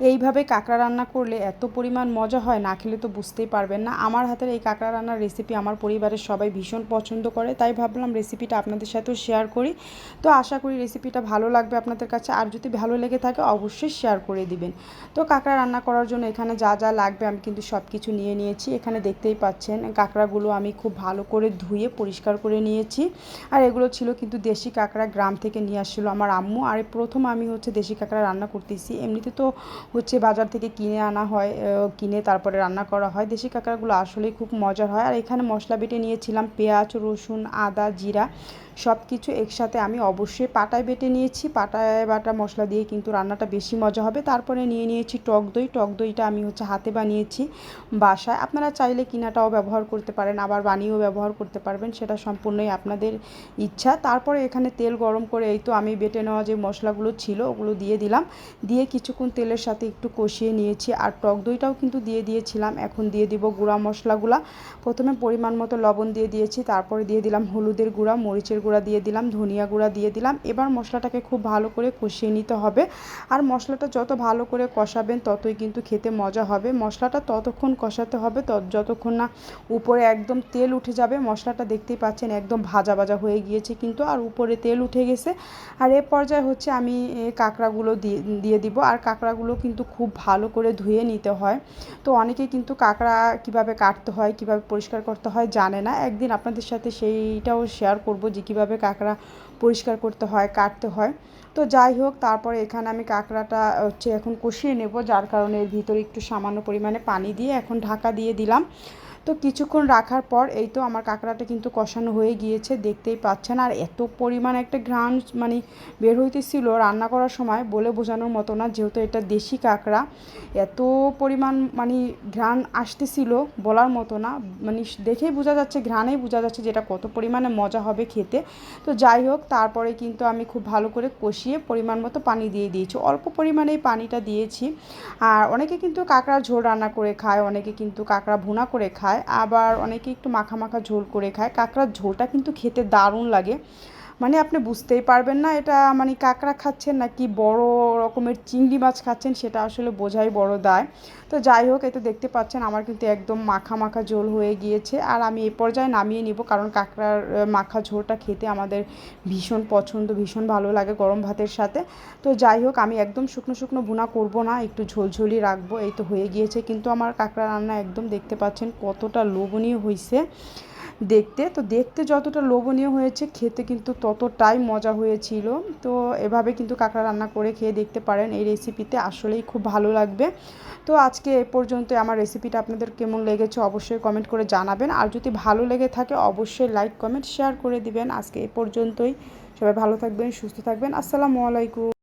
এইভাবে কাঁকড়া রান্না করলে এত পরিমাণ মজা হয়, না খেলে তো বুঝতেই পারবেন না। আমার হাতের এই কাঁকড়া রান্নার রেসিপি আমার পরিবারের সবাই ভীষণ পছন্দ করে, তাই ভাবলাম রেসিপিটা আপনাদের সাথেও শেয়ার করি। তো আশা করি রেসিপিটা ভালো লাগবে আপনাদের কাছে, আর যদি ভালো লেগে থাকে অবশ্যই শেয়ার করে দিবেন। তো কাঁকড়া রান্না করার জন্য এখানে যা যা লাগবে আমি কিন্তু সব কিছু নিয়ে নিয়েছি, এখানে দেখতেই পাচ্ছেন কাঁকড়াগুলো আমি খুব ভালো করে ধুয়ে পরিষ্কার করে নিয়েছি। আর এগুলো ছিল কিন্তু দেশি কাঁকড়া গ্রাম থেকে নিয়ে আসছিল আমার আম্মু, আর প্রথম আমি হচ্ছে দেশি কাঁকড়া রান্না করতেছি। এমনিতে তো হচ্ছে বাজার থেকে কিনে আনা হয় কিনে তারপরে রান্না করা হয়। দেশি কাঁকড়াগুলো আসলেই খুব মজার হয়। আর এখানে মশলা বেটে নিয়েছিলাম পেঁয়াজ, রসুন, আদা, জিরা। সব কিছু একসাথে আমি অবশ্যই পাটায় বেটে নিয়েছি। পাটায় বাটা মশলা দিয়ে কিন্তু রান্নাটা বেশি মজা হবে। তারপরে নিয়ে নিয়েছি টক দই। টক দইটা আমি হচ্ছে হাতে বানিয়েছি বাসায়। আপনারা চাইলে কিনাটাও ব্যবহার করতে পারেন, আবার বানিয়েও ব্যবহার করতে পারবেন, সেটা সম্পূর্ণই আপনাদের ইচ্ছা। তারপরে এখানে তেল গরম করে এই তো আমি বেটে নেওয়া যে মশলাগুলো ছিল, ওগুলো দিয়ে দিলাম। দিয়ে কিছুক্ষণ তেলের সাথে একটু কষিয়ে নিয়েছি। আর টক দইটাও কিন্তু দিয়ে দিয়েছিলাম। এখন দিয়ে দিব গুঁড়া মশলাগুলা। প্রথমে পরিমাণ মতো লবণ দিয়ে দিয়েছি। তারপরে দিয়ে দিলাম হলুদের গুঁড়া, মরিচের দিয়ে দিলাম, ধনিয়া গুঁড়া দিয়ে দিলাম। এবার মশলাটাকে খুব ভালো করে কষিয়ে নিতে হবে। আর মশলাটা যত ভালো করে কষাবেন, ততই কিন্তু খেতে মজা হবে। মশলাটা ততক্ষণ কষাতে হবে, তত যতক্ষণ না উপরে একদম তেল উঠে যাবে। মশলাটা দেখতেই পাচ্ছেন একদম ভাজা ভাজা হয়ে গিয়েছে কিন্তু, আর উপরে তেল উঠে গেছে। আর এ পর্যায়ে হচ্ছে আমি কাঁকড়াগুলো দিয়ে দিয়ে দিব। আর কাঁকড়াগুলো কিন্তু খুব ভালো করে ধুয়ে নিতে হয়। তো অনেকে কিন্তু কাঁকড়া কীভাবে কাটতে হয়, কীভাবে পরিষ্কার করতে হয় জানে না। একদিন আপনাদের সাথে সেইটাও শেয়ার করব যে কীভাবে কাঁকড়া পরিষ্কার করতে হয়, কাটতে হয়। তো যাই হোক, তারপরে এখানে আমি কাঁকড়াটা হচ্ছে এখন কষিয়ে নেব, যার কারণে এর ভিতরে একটু সামান্য পরিমাণে পানি দিয়ে এখন ঢাকা দিয়ে দিলাম। তো কিছুক্ষণ রাখার পর এই তো আমার কাঁকড়াটা কিন্তু কষানো হয়ে গিয়েছে, দেখতেই পাচ্ছেন। আর এত পরিমাণ একটা ঘ্রাণ মানে বের হইতেছিল রান্না করার সময় বলে বোঝানোর মতো না, যেহেতু এটা দেশি কাঁকড়া। এত পরিমাণ মানে ঘ্রাণ আসতেছিল বলার মতো না মানে দেখেই বোঝা যাচ্ছে, ঘ্রাণেই বোঝা যাচ্ছে যেটা কত পরিমাণে মজা হবে খেতে। তো যাই হোক, তারপরে কিন্তু আমি খুব ভালো করে কষিয়ে পরিমাণ মতো পানি দিয়ে দিয়েছি। অল্প পরিমাণে পানিটা দিয়েছি। আর অনেকে কিন্তু কাঁকড়ার ঝোল রান্না করে খায়, অনেকে কিন্তু কাঁকড়া ভুনা করে খায়। খায় আবার অনেকে একটু মাখা মাখা ঝোল করে খায়। কাঁকড়ার ঝোলটা কিন্তু খেতে দারুণ লাগে। মানে আপনি বুঝতেই পারবেন না এটা মানে কাঁকড়া খাচ্ছেন নাকি বড় রকমের চিংড়ি মাছ খাচ্ছেন সেটা আসলে বোঝাই বড় দায়। তো যাই হোক এতে দেখতে পাচ্ছেন আমার কিন্তু একদম মাখা মাখা ঝোল হয়ে গিয়েছে। আর আমি এ পর্যায়ে নামিয়ে নিব কারণ কাঁকড়ার মাখা ঝোলটা খেতে আমাদের ভীষণ পছন্দ, ভীষণ ভালো লাগে গরম ভাতের সাথে। তো যাই হোক, আমি একদম শুকনো শুকনো বুনা করব না, একটু ঝোলঝোলি রাখব। এই তো হয়ে গিয়েছে, কিন্তু আমার কাঁকড়া রান্না একদম দেখতে পাচ্ছেন কতটা লোভনীয় হয়েছে দেখতে। তো দেখতে যতটা লোভনীয় হয়েছে, খেতে কিন্তু ততটাই মজা হয়েছিল। তো এভাবে কিন্তু কাঁকড়া রান্না করে খেয়ে দেখতে পারেন এই রেসিপিতে আসলেই খুব ভালো লাগবে। তো আজকে এ পর্যন্ত আমার রেসিপিটা আপনাদের কেমন লেগেছে অবশ্যই কমেন্ট করে জানাবেন। আর যদি ভালো লেগে থাকে, অবশ্যই লাইক কমেন্ট শেয়ার করে দিবেন। আজকে এ পর্যন্তই। সবাই ভালো থাকবেন, সুস্থ থাকবেন। আসসালামু আলাইকুম।